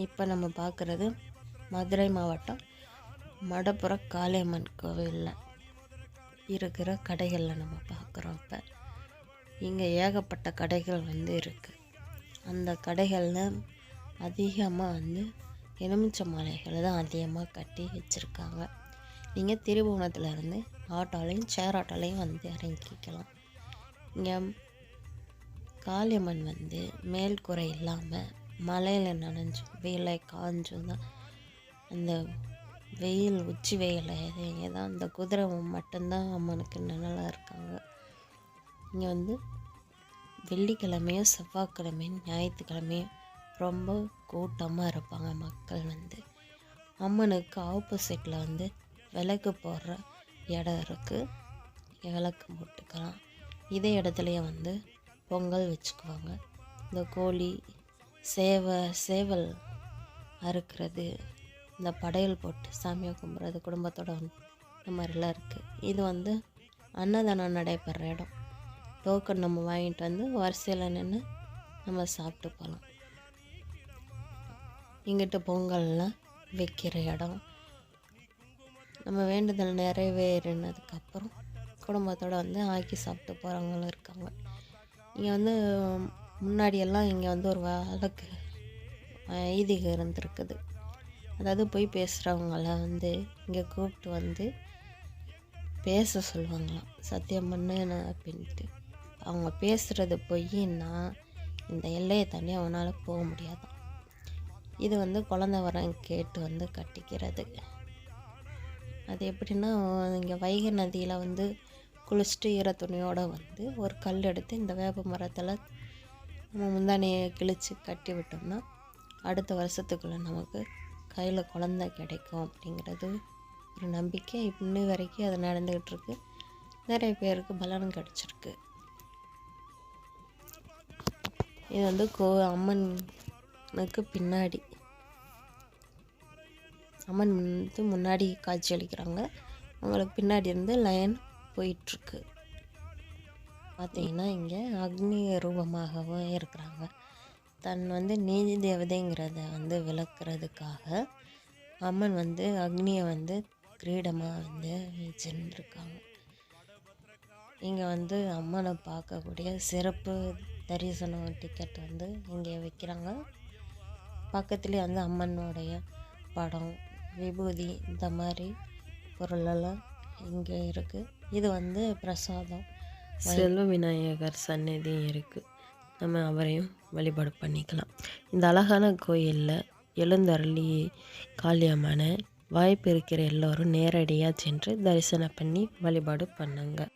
இப்போ நம்ம பார்க்குறது மதுரை மாவட்டம் மடப்புற காளியம்மன் கோவிலில் இருக்கிற கடைகளில் நம்ம பார்க்குறோம் இப்போ. இங்கே ஏகப்பட்ட கடைகள் வந்து இருக்குது அந்த கடைகளில் அதிகமாக வந்து எலுமிச்சை மாலைகளை தான் அதிகமாக கட்டி வச்சுருக்காங்க. நீங்கள் திருபுவனத்துலேருந்து ஆட்டோலையும் சேர் ஆட்டோலையும் வந்து இறங்கிக்கலாம். இங்கே காளியம்மன் வந்து மேல் குறை இல்லாமல் மழையில் நனைஞ்சும் வெயிலை காஞ்சும் தான் அந்த வெயில் உச்சி வெயில் இங்கே தான் அந்த குதிரை மட்டும்தான் அம்மனுக்கு நிழலாக இருக்காங்க. இங்கே வந்து வெள்ளிக்கிழமையும் செவ்வாய்க்கிழமையும் ஞாயிற்றுக்கிழமையும் ரொம்ப கூட்டமாக இருப்பாங்க மக்கள் வந்து. அம்மனுக்கு ஆப்போசிட்டில் வந்து விளக்கு போடுற இடம் இருக்குது விளக்கு போட்டுக்கலாம். இதே இடத்துலையே வந்து பொங்கல் வச்சுக்குவாங்க. இந்த கோழி சேவை சேவல் அறுக்கிறது. இந்த படையல் போட்டு சாமியை கும்பிட்றது குடும்பத்தோட இந்த மாதிரிலாம் இருக்குது இது வந்து அன்னதானம் நடைபெற இடம். டோக்கன் நம்ம வாங்கிட்டு வந்து வரிசையில் நின்று நம்ம சாப்பிட்டு போகலாம் இங்கிட்ட பொங்கல்லாம் வைக்கிற இடம். நம்ம வேண்டுதல் நிறைவேறினதுக்கப்புறம் குடும்பத்தோடு வந்து ஆக்கி சாப்பிட்டு போகிறவங்களும் இருக்காங்க. இங்கே வந்து முன்னாடியெல்லாம் இங்கே வந்து ஒரு வழக்கு ஐதீகம் இருந்திருக்குது. அதாவது போய் பேசுகிறவங்கள வந்து இங்கே கூப்பிட்டு வந்து பேச சொல்லுவாங்களாம். சத்தியம் பண்ணு அப்படின்ட்டு. அவங்க பேசுகிறது பொய்ன்னா இந்த எல்லையை தாண்டி அவனால் போக முடியாதான். இது வந்து குழந்த வரம் கேட்டு வந்து கட்டிக்கிறது. அது எப்படின்னா இங்கே வைகை நதியில் வந்து குளிச்சுட்டு ஈர துணியோடு வந்து ஒரு கல் எடுத்து இந்த வேப்ப மரத்தில் நம்ம முந்தானையை கிழித்து கட்டி விட்டோம்னா அடுத்த வருஷத்துக்குள்ளே நமக்கு கையில் குழந்த கிடைக்கும் அப்படிங்கிறது ஒரு நம்பிக்கை. இன்னும் வரைக்கும் அது நடந்துக்கிட்டு இருக்கு நிறைய பேருக்கு பலனும் கிடச்சிருக்கு. இது வந்து கோ அம்மனுக்கு பின்னாடி. அம்மன் வந்து முன்னாடி காட்சி அளிக்கிறாங்க. அவங்களுக்கு பின்னாடி இருந்து லைன் போயிட்டுருக்கு. பார்த்தீங்கன்னா இங்கே அக்னி ரூபமாகவும் இருக்கிறாங்க. தன் வந்து நீதி தேவதைங்கிறத வந்து விளக்குறதுக்காக அம்மன் வந்து அக்னியை வந்து கிரீடமாக வந்து வச்சுருக்காங்க இங்கே வந்து அம்மனை பார்க்கக்கூடிய சிறப்பு தரிசனம் டிக்கெட் வந்து இங்கே வைக்கிறாங்க. பக்கத்துலேயே வந்து அம்மனுடைய படம் விபூதி இந்த மாதிரி பொருளெல்லாம் இங்கே இருக்குது இது வந்து பிரசாதம். செல்வ விநாயகர் சந்நிதியும் இருக்குது நம்ம அவரையும் வழிபாடு பண்ணிக்கலாம். இந்த அழகான கோயிலில் எழுந்தருளி காளியம்மனை வாய்ப்பு இருக்கிற எல்லோரும் நேரடியாக சென்று தரிசனம் பண்ணி வழிபாடு பண்ணுங்கள்